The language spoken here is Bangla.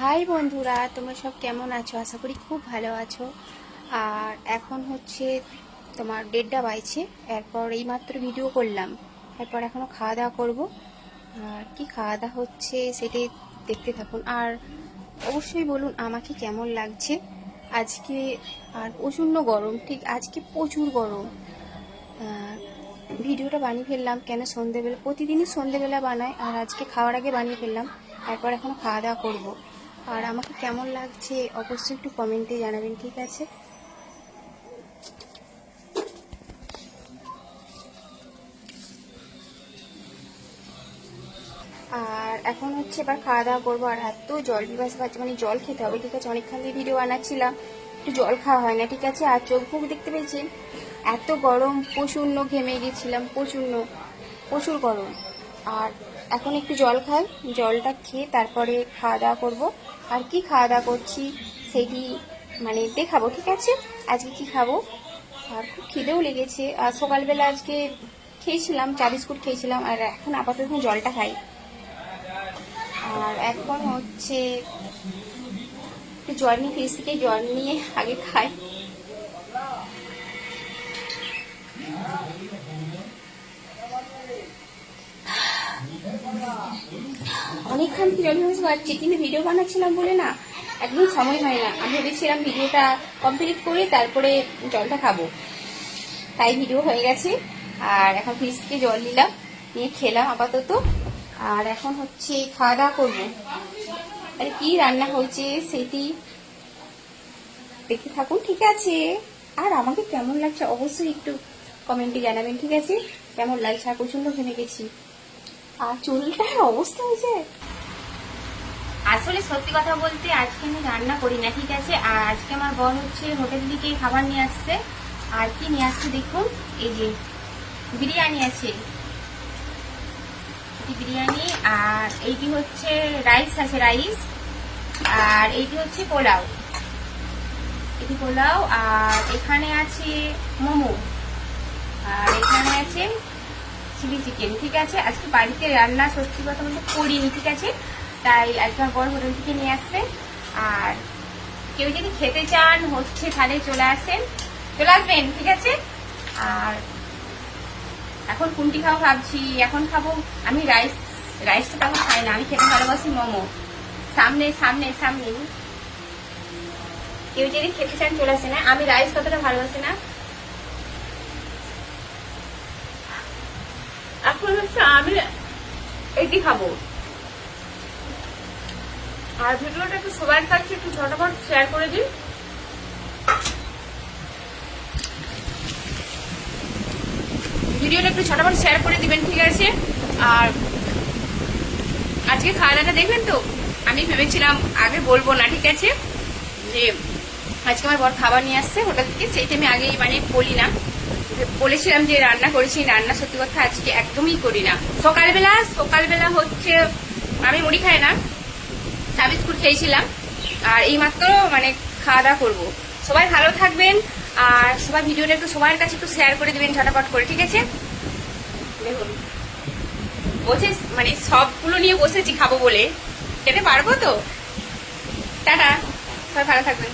হাই বন্ধুরা, তোমরা সব কেমন আছো? আশা করি খুব ভালো আছো। আর এখন হচ্ছে তোমার ডেটটা বাজছে, এরপর এইমাত্র ভিডিও করলাম। এরপর এখনও খাওয়া দাওয়া করব। আর কি খাওয়া দাওয়া হচ্ছে সেটাই দেখতে থাকুন। আর অবশ্যই বলুন, আমাকে কেমন লাগছে? আজকে আর প্রচণ্ড গরম, ঠিক আজকে প্রচুর গরম। ভিডিওটা বানিয়ে ফেললাম, কেন সন্ধেবেলা? প্রতিদিনই সন্ধেবেলা বানাই আর আজকে খাওয়ার আগে বানিয়ে ফেললাম। তারপর এখনও খাওয়া দাওয়া করব। আর আমাকে কেমন লাগছে, অবশ্যই একটু কমেন্টে জানাবেন, ঠিক আছে? আর এখন হচ্ছে এবার খাওয়া দাওয়া করব, আর এত জল পিপাস পাচ্ছে মানে জল খেতে হবে, ঠিক আছে? অনেকক্ষণ দিয়ে ভিডিও বানাচ্ছিলাম, একটু জল খাওয়া হয় না, ঠিক আছে? আর চোখ মুখ দেখতে পেয়েছেন? এত গরম, প্রচণ্ড ঘেমে গেছিলাম, প্রচণ্ড, প্রচুর গরম। আর এখন একটু জল খাই, জলটা খেয়ে তারপরে খাওয়া দাওয়া করব। আর কি খাওয়া দাওয়া করছি সেটি মানে দেখাবো, ঠিক আছে? আজকে কি খাব? আর খুব খিদেও লেগেছে। আর সকালবেলা আজকে খেয়েছিলাম, চা বিস্কুট খেয়েছিলাম, আর এখন আপাতত এখন জলটা খাই। আর এখন হচ্ছে একটু জ্বর নিয়ে, ফ্রিজ থেকে জ্বর নিয়ে আগে খাই। অনেকক্ষণ কি জল হয়েছে পারছি কিন্তু ভিডিও বানাচ্ছিলাম বলে না, একদম সময় হয় না। আমি ভেবেছিলাম ভিডিওটা কমপ্লিট করে তারপরে জলটা খাব। তাই ভিডিও হয়ে গেছে। আর এখন ফ্রিজ থেকে জল নিলাম, নিয়ে খেলাম আপাতত। আর এখন হচ্ছে খাওয়া দাওয়া করব। আর, কি রান্না হয়েছে সেটি দেখতে থাকুন, ঠিক আছে? আর আমাকে কেমন লাগছে অবশ্যই একটু কমেন্টে জানাবেন, ঠিক আছে? কেমন লাগছে আর প্রচণ্ড ঘেমে গেছি। আর চুলটার অবস্থা হয়েছে আসলে সত্যি কথা বলতে আজকে আমি রান্না করি না, ঠিক আছে? আর আজকে আমার বর হচ্ছে হোটেল থেকে খাবার নিয়ে আসছে। আর কি নিয়ে আসছে দেখুন? এই যে বিরিয়ানি আছে। বিরিয়ানি আর এইটি হচ্ছে রাইস আছে, রাইস। আর এইটি হচ্ছে পোলাও। এটি পোলাও আর এখানে আছে মোমো। আর এখানে আছে চিলি চিকেন, ঠিক আছে? আজকে বাড়িতে রান্না সত্যি কথা বলতে করিনি, ঠিক আছে? তাই আজকে আমার বড় হোটেল থেকে নিয়ে আসছে। আর কেউ যদি খেতে চান, হচ্ছে তাহলে চলে আসেন। চলে আসবেন, ঠিক আছে? আর এখন কোনটি খাব ভাবছি। এখন খাব, আমি রাইস, রাইসটা তেমন খাই না, আমি খেতে ভালোবাসি মোমো। সামনে সামনে সামনে। কেউ যদি খেতে চান, চলে আসে না আমি রাইস ততটা ভালোবাসি না। এখন হচ্ছে আমি এটি খাব। আর ভিডিওটা একটু সবার থাকছে, একটু ঝটাফট শেয়ার করে দিন। ভিডিওটা একটু ঝটাফট শেয়ার করে দিবেন, ঠিক আছে? আর আজকে খাওয়া দাওয়াটা দেখবেন তো? আমি ভেবেছিলাম, আগে বলব না, ঠিক আছে? যে আজকে আমার বর খাবার নিয়ে আসছে হোটেল থেকে সেইটা আমি আগেই মানে বলি না। বলেছিলাম যে রান্না করেছি, রান্না সত্যি কথা আজকে একদমই করি না। সকালবেলা সকালবেলা হচ্ছে, আমি মুড়ি খাই না, চা বিস্কুট খেয়েছিলাম, আর এইমাত্র মানে খাওয়া দাওয়া করব। সবাই ভালো থাকবেন, আর সবাই ভিডিওটা একটু সবার কাছে একটু শেয়ার করে দিবেন, ঝটাপট করে, ঠিক আছে? দেখুন, বসে মানে সবগুলো নিয়ে বসেছি খাব বলে। খেতে পারব তো? টাটা, সবাই ভালো থাকবেন।